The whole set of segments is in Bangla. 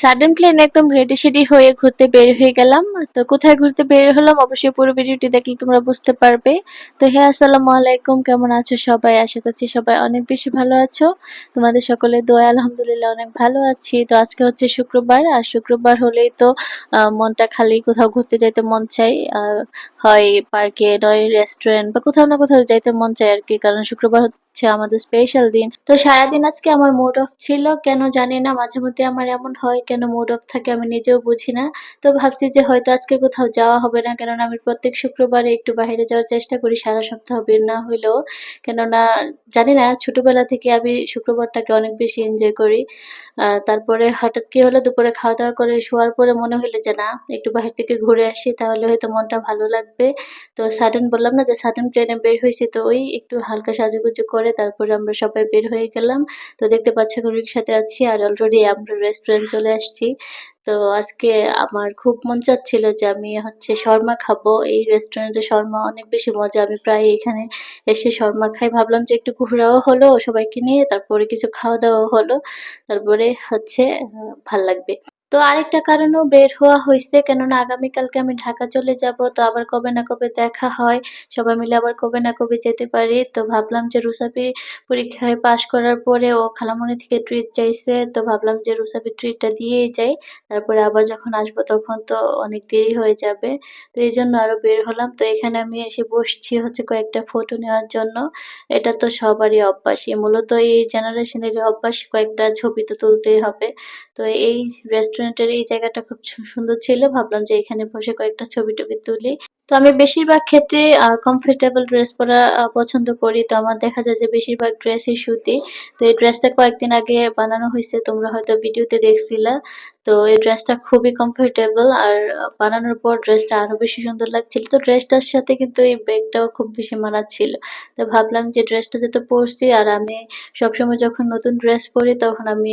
সাডেন প্ল্যান একদম রেডি সেডি হয়ে ঘুরতে বের হয়ে গেলাম। তো কোথায় ঘুরতে বের হলাম? অবশ্যই পুরো ভিডিওটি দেখলে তোমরা বুঝতে পারবে। তো হ্যাঁ আসসালামু আলাইকুম। কেমন আছো সবাই? আশা করছি সবাই অনেক বেশি ভালো আছো। তোমাদের সকলে দোয়া আলহামদুলিল্লাহ অনেক ভালো আছি। তো আজকে হচ্ছে শুক্রবার, আর শুক্রবার হলেই তো মনটা খালি, কোথাও ঘুরতে যাইতে মন চাই। হয় পার্কে, নয় রেস্টুরেন্ট বা কোথাও না কোথাও যাইতে মন চাই আর কি। কারণ শুক্রবার হচ্ছে আমাদের স্পেশাল দিন। তো সারাদিন আজকে আমার মুড অফ ছিল, কেন জানি না, মাঝে মধ্যে আমার এমন হয় কেন মুড অফ থাকে আমি নিজেও বুঝি না। তো ভাবছি যে হয়তো আজকে কোথাও যাওয়া হবে না, কেননা আমি প্রত্যেক শুক্রবারে একটু বাইরে যাওয়ার চেষ্টা করি, সারা সপ্তাহ বের না হইলেও। কেননা জানি না, ছোটবেলা থেকে আমি শুক্রবারটাকে অনেক বেশি এনজয় করি। তারপরে হঠাৎ কি হলো, দুপুরে খাওয়া দাওয়া করে শোয়ার পরে মনে হলো যে না, একটু বাহির থেকে ঘুরে আসি, তাহলে হয়তো মনটা ভালো লাগবে। তো সাডেন বললাম না যে সাডেন প্লেনে বের হয়েছি, তো ওই একটু হালকা সাজুগুজু করে তারপরে আমরা সবাই বের হয়ে গেলাম। তো দেখতে পাচ্ছি এখন রিক্সাতে আছি আর অলরেডি আমরা রেস্টুরেন্ট চলে আসছি। তো আজকে আমার খুব মন চাচ্ছিল যে আমি হচ্ছে শর্মা খাব। এই রেস্টুরেন্টে শর্মা অনেক বেশি মজা। আমি প্রায় এখানে এসে শর্মা খাই। ভাবলাম যে একটু ঘোরাও হলো সবাইকে নিয়ে, তারপরে কিছু খাওয়া দাওয়া হলো। তারপরে হচ্ছে ভালো লাগবে। তো আরেকটা কারণেও বের হওয়া হয়েছে, কেননা আগামীকালকে আমি ঢাকা চলে যাব, তো আবার কবে না কবে দেখা হয়। সবাই মিলে আবার কবে না কবে যেতে পারি। তো ভাবলাম যে রুসাপি পরীক্ষায় পাশ করার পরে ও খালামণি থেকে ট্রিট চাইছে, তো ভাবলাম যে রুসাপি ট্রিটটা দিয়েই যাই। তারপরে আবার যখন আসব তখন তো অনেক দেরি হয়ে যাবে। তো এই জন্য আরও বের হলাম। তো এখানে আমি এসে বসছি হচ্ছে কয়েকটা ফটো নেওয়ার জন্য। এটা তো সবারই অভ্যাস। মূলত এই জেনারেশনের অভ্যাস, কয়েকটা ছবি তো তুলতেই হবে। তো এই রেস্টুরেন্টের এই জায়গাটা খুব সুন্দর ছিল। ভাবলাম যে এখানে বসে কয়েকটা ছবি টবি তুলি। তো আমি বেশিরভাগ ক্ষেত্রে কমফোর্টেবল ড্রেস পরা পছন্দ করি। তো আমার দেখা যায় যে বেশিরভাগ ড্রেসই সুতি। তো এই ড্রেসটা কয়েকদিন আগে বানানো হয়েছে, তোমরা হয়তো ভিডিওতে দেখছিলা। তো এই ড্রেসটা খুবই কমফোর্টেবল আর বানানোর পর ড্রেসটা আরও বেশি সুন্দর লাগছিল। তো ড্রেসটার সাথে কিন্তু এই ব্যাগটাও খুব বেশি মানাচ্ছিল তো ভাবলাম যে ড্রেসটা যেহেতু পরছি আর আমি সবসময় যখন নতুন ড্রেস পরি, তখন আমি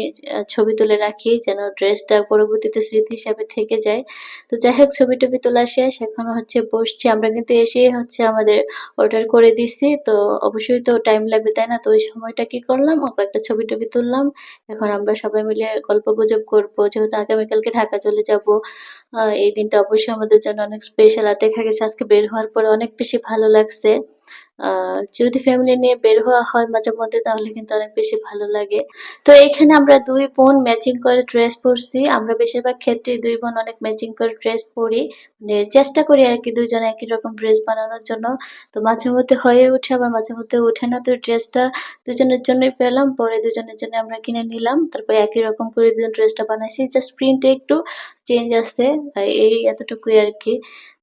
ছবি তুলে রাখি যেন ড্রেসটা পরবর্তীতে স্মৃতি হিসাবে থেকে যায়। তো যাই হোক ছবি টবি তোলা শেষ। এখন হচ্ছে বসছি, আমরা কিন্তু এসে হচ্ছে আমাদের অর্ডার করে দিছি। তো অবশ্যই তো টাইম লাগবে, তাই না? তো ওই সময়টা কি করলাম? ও একটা ছবি টবি তুললাম। এখন আমরা সবাই মিলে গল্প গুজব করব। যেহেতু আগামীকালকে ঢাকা চলে যাব এই দিনটা অবশ্যই আমাদের জন্য অনেক স্পেশাল আর দেখা গেছে, আজকে বের হওয়ার পরে অনেক বেশি ভালো লাগছে। যদি ফ্যামিলি নিয়ে বের হওয়া হয় মাঝে মধ্যে, তাহলে কিন্তু অনেক বেশি ভালো লাগে। তো এখানে আমরা দুই বোন ম্যাচিং করে ড্রেস পরছি। আমরা বেশিরভাগ ক্ষেত্রে দুই বোন অনেক ম্যাচিং করে ড্রেস পরি। মানে চেষ্টা করি আর কি দুইজনে একই রকম ড্রেস বানানোর জন্য। তো মাঝে মধ্যে হয়ে ওঠে, আবার মাঝে মধ্যে ওঠে না। তো ড্রেসটা দুজনের জন্যই পেলাম, পরে দুজনের জন্য আমরা কিনে নিলাম। তারপরে একই রকম করে দুজন ড্রেসটা বানাইছি। জাস্ট প্রিন্টে একটু চেঞ্জ আর এই এতটুকুই আর কি।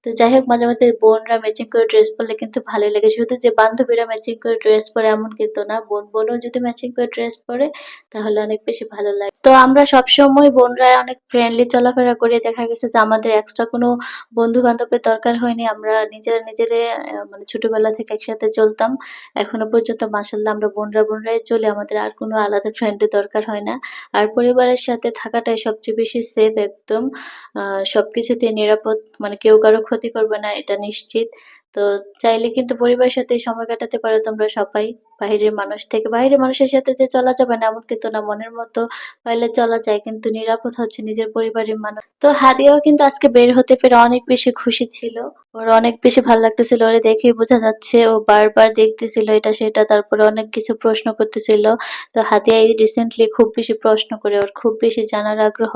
তো যাই হোক, মাঝে মধ্যে বোনরা ম্যাচিং করে ড্রেস পরলে কিন্তু ভালোই লাগে। শুধু যে বান্ধবীরা ম্যাচিং করে ড্রেস পরে, এমন কিন্তু না। বোন বোনও যদি ম্যাচিং করে ড্রেস পরে, তাহলে অনেক বেশি ভালো লাগে। তো আমরা সবসময় বোনরা অনেক ফ্রেন্ডলি চলাফেরা করে। দেখা গেছে যে আমাদের এক্সট্রা কোনো বন্ধু বান্ধবের দরকার হয়নি। আমরা নিজেরা নিজেরে মানে ছোটবেলা থেকে একসাথে চলতাম। এখনও পর্যন্ত মাসাল্লাহ আমরা বোনরা বোনরাই চলি। আমাদের আর কোনো আলাদা ফ্রেন্ডের দরকার হয় না। আর পরিবারের সাথে থাকাটাই সবচেয়ে বেশি সেফ একদম। সবকিছুতে নিরাপদ। মানে কেউ কারও ক্ষতি করবে না, এটা নিশ্চিত। তো চাইলে কিন্তু পরিবারের সাথে সময় কাটাতে পারো তোমরা সবাই। বাইরের মানুষ থেকে, বাইরের মানুষের সাথে যে চলা যাবে না, এমন কিন্তু না, মনের মতো পাইলে চলা যায়, কিন্তু নিরাপদ হচ্ছে নিজের পরিবারের মানুষ। তো হাদিয়াও কিন্তু আজকে বের হতে পেরে অনেক বেশি খুশি ছিল। ওর অনেক বেশি ভালো লাগতেছিল, ওরে দেখেই বোঝা যাচ্ছে, ও বারবার দেখতেছিল এটা সেটা, তারপরে অনেক কিছু প্রশ্ন করতেছিল। তো হাদিয়া এই রিসেন্টলি খুব বেশি প্রশ্ন করে, ওর খুব বেশি জানার আগ্রহ।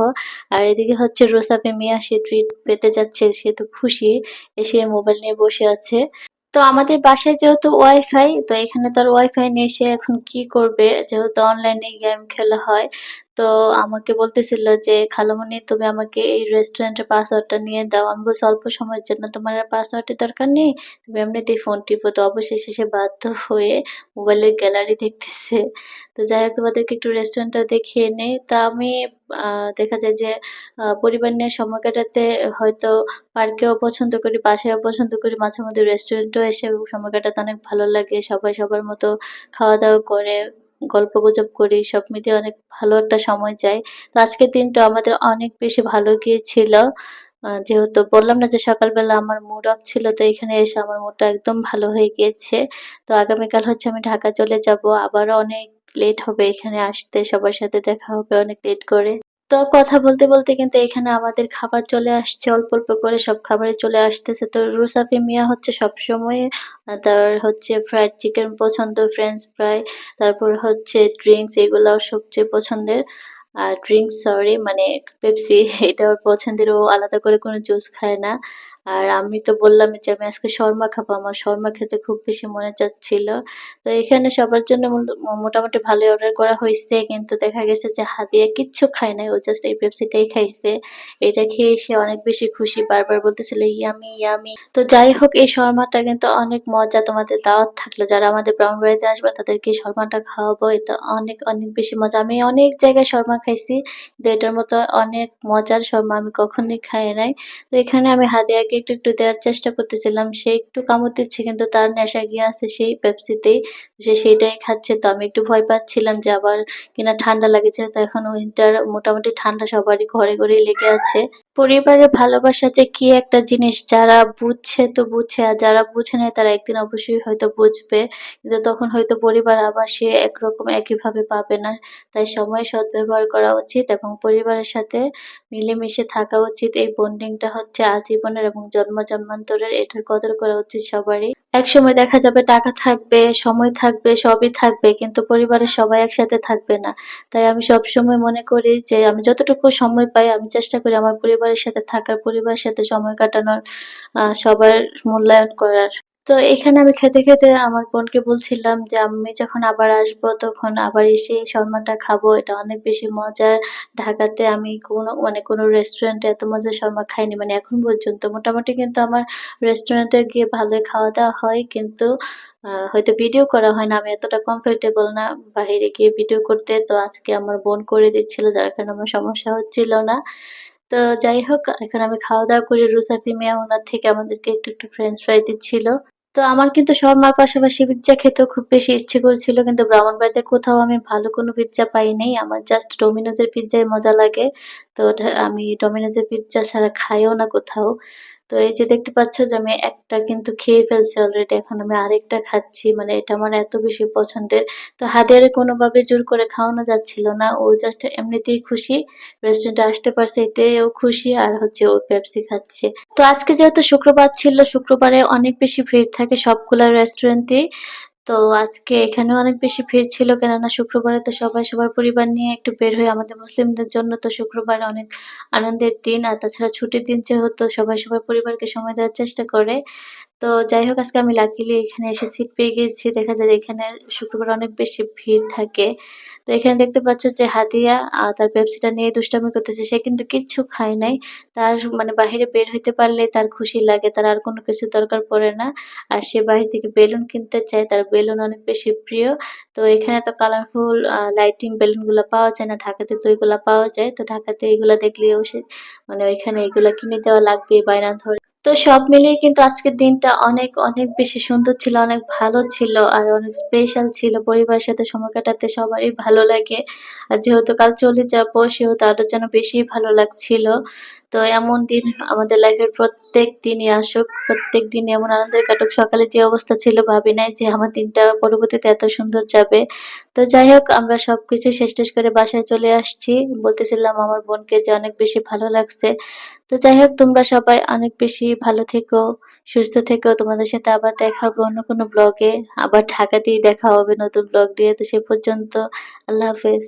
আর এদিকে হচ্ছে রোসাফে মিয়া, সে ট্রিট পেতে যাচ্ছে, সে তো খুশি, এসে মোবাইল নিয়ে বসে আছে। তো আমাদের বাসায় যেহেতু ওয়াইফাই তো এখানে তো আর ওয়াইফাই নেই, সে এখন কি করবে? যেহেতু অনলাইনে গেম খেলা হয় তো আমাকে বলতেছিল যে খালামণি তুমি আমাকে এই রেস্টুরেন্টের পাসওয়ার্ডটা নিয়ে দাও। আমি বলছি, অল্প সময়ের জন্য তোমার পাসওয়ার্ডের দরকার নেই। তুমি এমনিতেই ফোন টিপো। তো অবশেষে সে বাধ্য হয়ে মোবাইলের গ্যালারি দেখতেছে। তো যাই হোক, তোমাদেরকে একটু রেস্টুরেন্টটা দেখিয়ে নেই। তা আমি দেখা যায় যে পরিবার নিয়ে সময় কাটাতে হয়তো পার্কেও পছন্দ করি, বাসায়ও পছন্দ করি মাঝে মধ্যে রেস্টুরেন্টেও এসে সময় কাটাতে অনেক ভালো লাগে। সবাই সবার মতো খাওয়া দাওয়া করে। গল্প গুজব করি, সব মিলিয়ে অনেক ভালো একটা সময় যায়। তো আজকের দিনটা আমাদের অনেক বেশি ভালো গিয়েছিল। যেহেতু বললাম না যে সকালবেলা আমার মুড অফ ছিল, তো এখানে এসে আমার মুডটা একদম ভালো হয়ে গিয়েছে। তো আগামীকাল হচ্ছে আমি ঢাকা চলে যাব। আবারও অনেক লেট হবে এখানে আসতে। সবার সাথে দেখা হবে অনেক লেট করে। তো কথা বলতে, বলতে কিন্তু এখানে আমাদের খাবার চলে আসছে অল্প, অল্প করে সব খাবারে চলে আসতেছে। তো রুসাফি মিয়া হচ্ছে সবসময় সময় তার হচ্ছে ফ্রাইড চিকেন পছন্দ, ফ্রেঞ্চ ফ্রাই, তারপর হচ্ছে ড্রিঙ্কস এগুলাও সবচেয়ে পছন্দের। আর ড্রিঙ্কস সরি মানে পেপসি এটা ওর পছন্দের। ও আলাদা করে কোনো জুস খায় না। আর আমি তো বললামই যে আমি আজকে শর্মা খাব। আমার শর্মা খেতে খুব বেশি মনে চাচ্ছিল। তো এখানে সবার জন্য মোটামুটি ভালোই অর্ডার করা হইছে। কিন্তু দেখা গেছে যে হাদিয়া কিচ্ছু খায় নাই। ও জাস্ট এই পেপসিটাই খাইছে। এটা খেয়ে সে অনেক বেশি খুশি। বারবার বলতেছিল ইয়াম্মি, ইয়াম্মি। তো যাই হোক এই শর্মাটা কিন্তু অনেক মজা। তোমাদের দাওয়াত থাকল। যারা আমাদের ব্রাহ্মণবাড়িয়াতে আসবে তাদেরকে শর্মাটা খাওয়াবো। এটা অনেক, অনেক বেশি মজা। আমি অনেক জায়গায় শর্মা খাইছি। কিন্তু এটার মতো অনেক মজার শর্মা আমি কখনোই খাই নাই। তো এখানে আমি হাদিয়াকে একটু, একটু দেওয়ার চেষ্টা করতেছিলাম। সে একটু কামড় দিচ্ছে কিন্তু তার নেশা গিয়ে আছে সেই পেপসিতেই। সে সেইটাই খাচ্ছে। তো আমি একটু ভয় পাচ্ছিলাম যে আবার কিনা ঠান্ডা লাগেছে। তো এখন উইন্টার মোটামুটি ঠান্ডা সবারই ঘরে, ঘরেই লেগে আছে। পরিবারের ভালোবাসা যে কি একটা জিনিস যারা বুঝছে তো বুঝছে আর যারা বুঝে নেয় তারা একদিন অবশ্যই হয়তো বুঝবে। কিন্তু তখন হয়তো পরিবার আবার সে একরকম একইভাবে পাবে না। তাই সময় সদ্ব্যবহার করা উচিত এবং পরিবারের সাথে মিলেমিশে থাকা উচিত। এই বন্ডিংটা হচ্ছে আজীবনের এবং জন্ম জন্মান্তরের এটার কদর করা উচিত সবারই। একসময় দেখা যাবে টাকা থাকবে, সময় থাকবে, সবই থাকবে কিন্তু পরিবারের সবাই একসাথে থাকবে না। তাই আমি সব সময় মনে করি যে আমি যতটুকু সময় পাই আমি চেষ্টা করি আমার পরিবারের সাথে থাকার, পরিবারের সাথে সময় কাটানোর, সবার মূল্যায়ন করার। তো এখানে আমি খেতে, খেতে আমার বোনকে বলছিলাম যে আমি যখন আবার আসব তখন আবার এসে এই শর্মাটা খাব। এটা অনেক বেশি মজার। ঢাকাতে আমি কোনো মানে কোনো রেস্টুরেন্টে এত মজার শর্মা খাইনি মানে এখন পর্যন্ত। মোটামুটি কিন্তু আমার রেস্টুরেন্টে গিয়ে ভালোই খাওয়া-দাওয়া হয় কিন্তু হয়তো ভিডিও করা হয় না। আমি এতটা কমফোর্টেবল না বাহিরে গিয়ে ভিডিও করতে। তো আজকে আমার বোন করে দিচ্ছিল যার কারণে আমার সমস্যা হচ্ছিল না। তো যাই হোক এখন আমি খাওয়া-দাওয়া করি। রুসাফি মিয়া ওনার থেকে আমাদেরকে একটু, একটু ফ্রেঞ্চ ফ্রাই দিচ্ছিল। তো আমার কিন্তু শর্মার পাশাপাশি পিজ্জা খেতেও খুব বেশি ইচ্ছে করেছিল, কিন্তু ব্রাহ্মণ বাড়িতে কোথাও আমি ভালো কোনো পিৎজা পাই নাই। আমার জাস্ট ডোমিনোজের পিজ্জাই মজা লাগে। তো আমি ডোমিনোজের পিজ্জা ছাড়া খাইও না কোথাও। তো এই যে দেখতে পাচ্ছ যে আমি একটা কিন্তু খেয়ে ফেলছি অলরেডি। এখন আমি আরেকটা খাচ্ছি। মানে এটা আমার এত বেশি পছন্দের। তো হাদিয়ারে কোনোভাবে জোর করে খাওয়ানো যাচ্ছিল না। ও জাস্ট এমনিতেই খুশি। রেস্টুরেন্টে আসতে পারছে এটাও খুশি আর হচ্ছে ও পেপসি খাচ্ছে। তো আজকে যেহেতু শুক্রবার ছিল, শুক্রবারে অনেক বেশি ভিড় থাকে সবগুলা রেস্টুরেন্টেই। তো আজকে এখানে অনেক বেশি ভিড় ছিল কেননা শুক্রবারে তো সবাই সবার পরিবার নিয়ে একটু বের হয়ে আমাদের মুসলিমদের জন্য তো শুক্রবার অনেক আনন্দের দিন। আর তাছাড়া ছুটির দিন যেহেতু সবাই সবার পরিবারকে সময় দেওয়ার চেষ্টা করে। তো যাই হোক, আজকে আমি লাকিলি এখানে এসে সিট পেয়ে গিয়েছি। দেখা যায় এখানে শুক্রবার অনেক বেশি ভিড় থাকে। তো এখানে দেখতে পাচ্ছ যে হাদিয়া তার পেপসিটা নিয়ে দুষ্টামি করতেছে। সে কিন্তু কিচ্ছু খায় নাই। তার মানে বাহিরে বের হইতে পারলে তার খুশি লাগে। তার আর কোনো কিছু দরকার পড়ে না। আর সে বাহির থেকে বেলুন কিনতে চায়। তার বেলুন অনেক বেশি প্রিয়। তো এখানে তো কালারফুল লাইটিং বেলুনগুলা পাওয়া যায় না। ঢাকাতে তো এগুলা পাওয়া যায়। তো ঢাকাতে এগুলা দেখলেও সে মানে ওইখানে এগুলা কিনে দেওয়া লাগবে বায়না ধরে। তো সব মিলিয়ে কিন্তু আজকের দিনটা অনেক, অনেক বেশি সুন্দর ছিল, অনেক ভালো ছিল আর অনেক স্পেশাল ছিল। পরিবারের সাথে সময় কাটাতে সবারই ভালো লাগে। আর যেহেতু কাল চলে যাব সেহেতু আরও যেন বেশি ভালো লাগছিল। তো এমন দিন আমাদের লাইফের প্রত্যেক দিনই আসুক। প্রত্যেক দিনই এমন আনন্দে কাটুক। সকালে যে অবস্থা ছিল ভাবি নাই যে আমার দিনটা পরবর্তীতে এত সুন্দর যাবে। তো যাই হোক আমরা সবকিছু শেষ-টেস করে বাসায় চলে আসছি। বলতেছিলাম আমার বোনকে যে অনেক বেশি ভালো লাগছে। তো যাই হোক তোমরা সবাই অনেক বেশি ভালো থেকো, সুস্থ থেকো। তোমাদের সাথে আবার দেখা হবে অন্য কোনো ব্লগে। আবার ঢাকাতেই দেখা হবে নতুন ব্লগ দিয়ে। তো সে পর্যন্ত আল্লাহ হাফেজ।